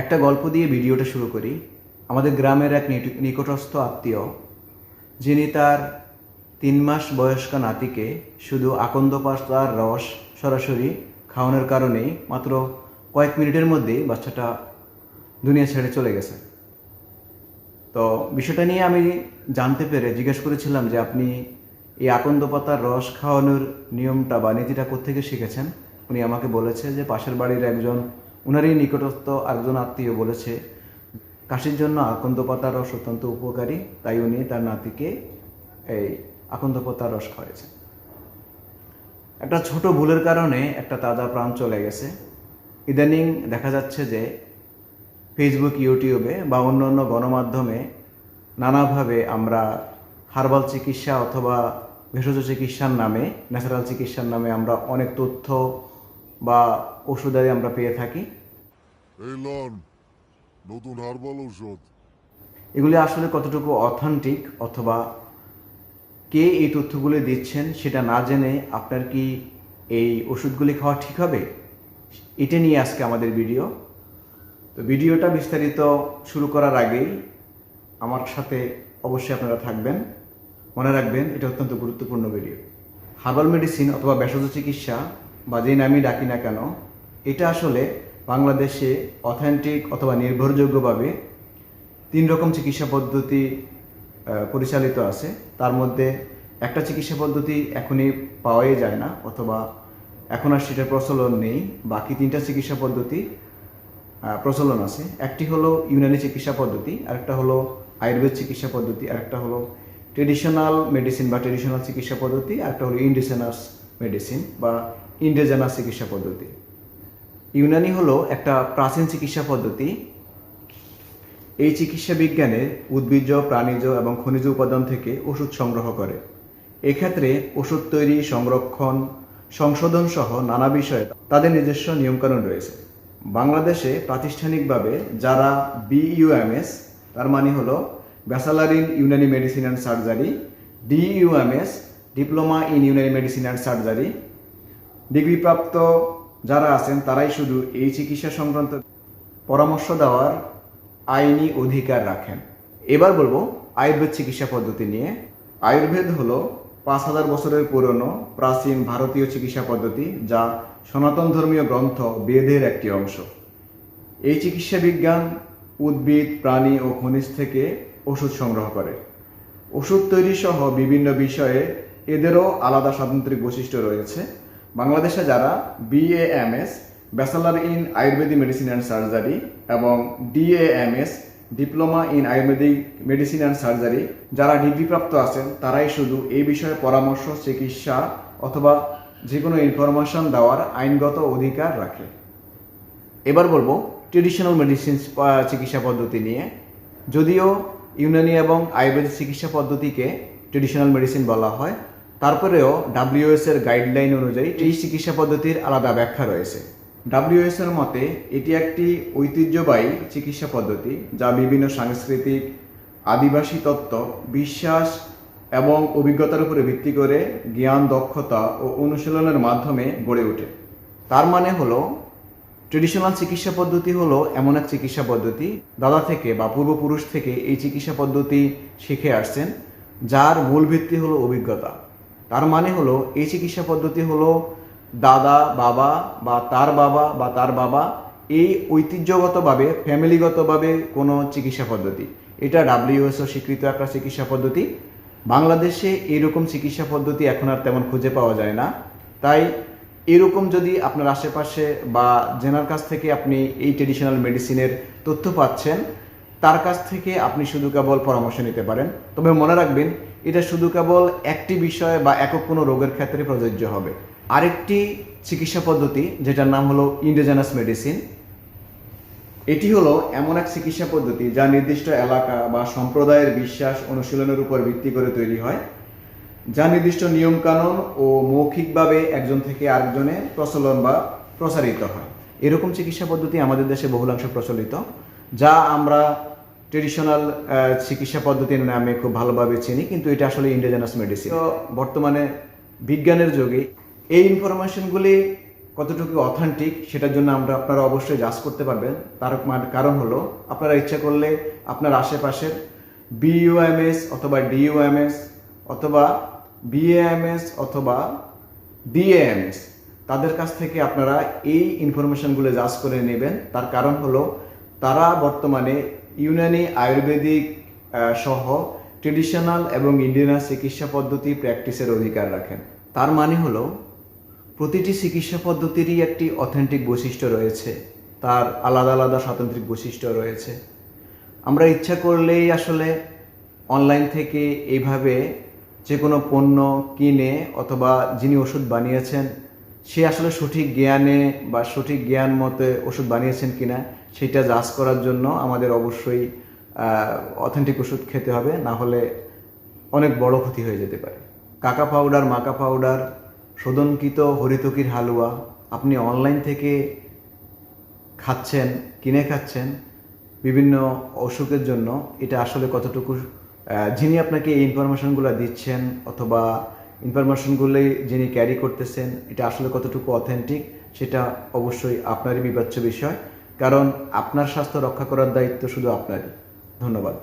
একটা গল্প দিয়ে ভিডিওটা শুরু করি। আমাদের গ্রামের এক নিকটস্থ আত্মীয়, যিনি তার তিন মাস বয়স্ক নাতিকে শুধু আকন্দ পাতার রস সরাসরি খাওয়ানোর কারণেই মাত্র কয়েক মিনিটের মধ্যেই বাচ্চাটা দুনিয়া ছেড়ে চলে গেছে। তো বিষয়টা নিয়ে আমি জানতে পেরে জিজ্ঞেস করেছিলাম যে আপনি এই আকন্দ পাতার রস খাওয়ানোর নিয়মটা বা নীতিটা কোথেকে শিখেছেন? উনি আমাকে বলেছে যে পাশের বাড়ির একজন উনারই নিকটস্থ একজন আত্মীয় বলেছে, কাশির জন্য আকন্দ পাতার রস অত্যন্ত উপকারী, তাই উনি তার নাতিকে এই আকন্দ পাতার রস খাওয়াইছেন। একটা ছোট ভুলের কারণে একটা তাজা প্রাণ চলে গেছে। ইদানিং দেখা যাচ্ছে যে ফেসবুক ইউটিউবে বা অন্য অন্য গণমাধ্যমে নানাভাবে আমরা হার্বাল চিকিৎসা অথবা ভেষজ চিকিৎসার নামে, ন্যাচারাল চিকিৎসার নামে আমরা অনেক তথ্য বা ওষুধাদি আমরা পেয়ে থাকি। নতুন হার্বাল ঔষধ। এগুলি আসলে কতটুকু অথেন্টিক অথবা কে এই তথ্যগুলি দিচ্ছেন সেটা না জেনে আপনার কি এই ওষুধগুলি খাওয়া ঠিক হবে? এটা নিয়ে আজকে আমাদের ভিডিও। তো ভিডিওটা বিস্তারিত শুরু করার আগেই আমার সাথে অবশ্যই আপনারা থাকবেন। মনে রাখবেন এটা অত্যন্ত গুরুত্বপূর্ণ ভিডিও। হার্বাল মেডিসিন অথবা ভেষজ চিকিৎসা বা যে নামই ডাকি না কেন, এটা আসলে বাংলাদেশে অথেন্টিক অথবা নির্ভরযোগ্যভাবে তিন রকম চিকিৎসা পদ্ধতি পরিচালিত আছে। তার মধ্যে একটা চিকিৎসা পদ্ধতি এখনই পাওয়াই যায় না, অথবা এখন আর সেটার প্রচলন নেই। বাকি তিনটা চিকিৎসা পদ্ধতি প্রচলন আছে। একটি হলো ইউনানি চিকিৎসা পদ্ধতি, আরেকটা হলো আয়ুর্বেদ চিকিৎসা পদ্ধতি, আরেকটা হলো ট্রেডিশনাল মেডিসিন বা ট্রেডিশনাল চিকিৎসা পদ্ধতি, আরেকটা হলো ইন্ডিজেনাস মেডিসিন বা ইন্ডিজেনাস চিকিৎসা পদ্ধতি। ইউনানি হলো একটা প্রাচীন চিকিৎসা পদ্ধতি। এই চিকিৎসা বিজ্ঞানে উদ্ভিজ্জ, প্রাণীজ এবং খনিজ উপাদান থেকে ওষুধ সংগ্রহ করে। এক্ষেত্রে ওষুধ তৈরি, সংরক্ষণ, সংশোধন সহ নানা বিষয়ে তাদের নিজস্ব নিয়মকানুন রয়েছে। বাংলাদেশে প্রাতিষ্ঠানিকভাবে যারা বিইউএমএস তার মানে হলো bachelor in Unani medicine and surgery DUMS diploma in Unani medicine and surgery ডিগ্রিপ্রাপ্ত যারা আছেন, তারাই শুধু এই চিকিৎসা সংক্রান্ত পরামর্শ দেওয়ার আইনি অধিকার রাখেন। এবার বলব, আয়ুর্বেদ চিকিৎসা পদ্ধতি নিয়ে। আয়ুর্বেদ হলো পাঁচ হাজার বছরের পুরনো প্রাচীন ভারতীয় চিকিৎসা পদ্ধতি যা সনাতন ধর্মীয় গ্রন্থ বেদের একটি অংশ। এই চিকিৎসা বিজ্ঞান উদ্ভিদ, প্রাণী ও খনিজ থেকে ওষুধ সংগ্রহ করে। ওষুধ তৈরি সহ বিভিন্ন বিষয়ে এদেরও আলাদা স্বাতন্ত্রিক বৈশিষ্ট্য রয়েছে। বাংলাদেশে যারা BAMS bachelor in ayurvedic medicine and surgery এবং DAMS diploma in ayurvedic medicine and surgery যারা ডিগ্রিপ্রাপ্ত আছেন, তারাই শুধু এই বিষয়ে পরামর্শ, চিকিৎসা অথবা যে কোনো ইনফরমেশন দেওয়ার আইনগত অধিকার রাখে। এবার বলব ট্রেডিশনাল মেডিসিন চিকিৎসা পদ্ধতি নিয়ে। যদিও ইউনানি এবং আয়ুর্বেদিক চিকিৎসা পদ্ধতিকে ট্রেডিশনাল মেডিসিন বলা হয় তারপরেও ডাব্লিউএস এর গাইডলাইন অনুযায়ী এই চিকিৎসা পদ্ধতির আলাদা ব্যাখ্যা রয়েছে। ডাব্লিউএস এর মতে, এটি একটি ঐতিহ্যবাহী চিকিৎসা পদ্ধতি যা বিভিন্ন সাংস্কৃতিক, আদিবাসী তত্ত্ব, বিশ্বাস এবং অভিজ্ঞতার উপরে ভিত্তি করে জ্ঞান, দক্ষতা ও অনুশীলনের মাধ্যমে গড়ে ওঠে। তার মানে হলো ট্রেডিশনাল চিকিৎসা পদ্ধতি হলো এমন এক চিকিৎসা পদ্ধতি, দাদা থেকে বা পূর্বপুরুষ থেকে এই চিকিৎসা পদ্ধতি শিখে আসছেন, যার মূল ভিত্তি হলো অভিজ্ঞতা। তার মানে হলো, এই চিকিৎসা পদ্ধতি হলো দাদা, বাবা বা তার বাবা বা তার বাবা এই ঐতিহ্যগতভাবে, ফ্যামিলিগতভাবে কোনো চিকিৎসা পদ্ধতি। এটা ডাব্লিউএসও স্বীকৃত একটা চিকিৎসা পদ্ধতি। বাংলাদেশে এরকম চিকিৎসা পদ্ধতি এখন আর তেমন খুঁজে পাওয়া যায় না। তাই এরকম যদি আপনার আশেপাশে বা জেনার কাছ থেকে আপনি এই ট্রেডিশনাল মেডিসিনের তথ্য পাচ্ছেন তার কাছ থেকে আপনি শুধু কেবল পরামর্শ নিতে পারেন। তবে মনে রাখবেন, এটা শুধু কেবল একটি বিষয় বা একক কোনো রোগের ক্ষেত্রে প্রযোজ্য হবে। আরেকটি চিকিৎসা পদ্ধতি, যেটার নাম হলো ইন্ডিজেনাস মেডিসিন এটি হলো এমন এক চিকিৎসা পদ্ধতি, যা নির্দিষ্ট এলাকা বা সম্প্রদায়ের বিশ্বাস অনুশীলনের উপর ভিত্তি করে তৈরি হয়। যা নির্দিষ্ট নিয়মকানুন ও মৌখিকভাবে একজন থেকে আরেকজনে প্রচলন বা প্রসারিত হয়। এরকম চিকিৎসা পদ্ধতি আমাদের দেশে বহুলাংশ প্রচলিত। যা আমরা ট্রেডিশনাল চিকিৎসা পদ্ধতির নামে খুব ভালোভাবে চিনি, কিন্তু এটা আসলে ইন্ডিজেনাস মেডিসিন বর্তমানে বিজ্ঞানের যুগে এই ইনফরমেশনগুলি কতটুকু অথেন্টিক সেটার জন্য আমরা, আপনারা অবশ্যই জাজ করতে পারবেন। তার কারণ হলো, আপনারা ইচ্ছা করলে আপনার আশেপাশের বিইউএমএস অথবা ডিইউএমএস অথবা বিএএমএস অথবা ডিএএমএস তাদের কাছ থেকে আপনারা এই ইনফরমেশনগুলো জাজ করে নেবেন। তার কারণ হলো তারা বর্তমানে ইউনানি আয়ুর্বেদিক সহ ট্রেডিশনাল এবং ইন্ডিয়ান চিকিৎসা পদ্ধতি প্র্যাকটিসের অধিকার রাখেন। তার মানে হলো, প্রতিটি চিকিৎসা পদ্ধতিরই একটি অথেন্টিক বৈশিষ্ট্য রয়েছে। তার আলাদা আলাদা স্বাতন্ত্রিক বৈশিষ্ট্য রয়েছে। আমরা ইচ্ছা করলেই আসলে অনলাইন থেকে এইভাবে যে কোনো পণ্য কিনে অথবা যিনি ওষুধ বানিয়েছেন সে আসলে সঠিক জ্ঞানে বা সঠিক জ্ঞান মতে ওষুধ বানিয়েছেন কিনা, সেটা জাজ করার জন্য আমাদের অবশ্যই অথেন্টিক ওষুধ খেতে হবে, না হলে অনেক বড় ক্ষতি হয়ে যেতে পারে। কাকা পাউডার মাকা পাউডার শোধনকৃত হরিতকির হালুয়া, আপনি অনলাইন থেকে খাচ্ছেন, কিনে খাচ্ছেন, বিভিন্ন অসুখের জন্য, এটা আসলে কতটুকু যিনি আপনাকে এই ইনফরমেশনগুলো দিচ্ছেন অথবা ইনফরমেশনগুলি যিনি ক্যারি করতেছেন, এটা আসলে কতটুকু অথেন্টিক সেটা অবশ্যই আপনারই বিবাচ্য বিষয়। কারণ আপনার স্বাস্থ্য রক্ষা করার দায়িত্ব শুধু আপনারই। ধন্যবাদ।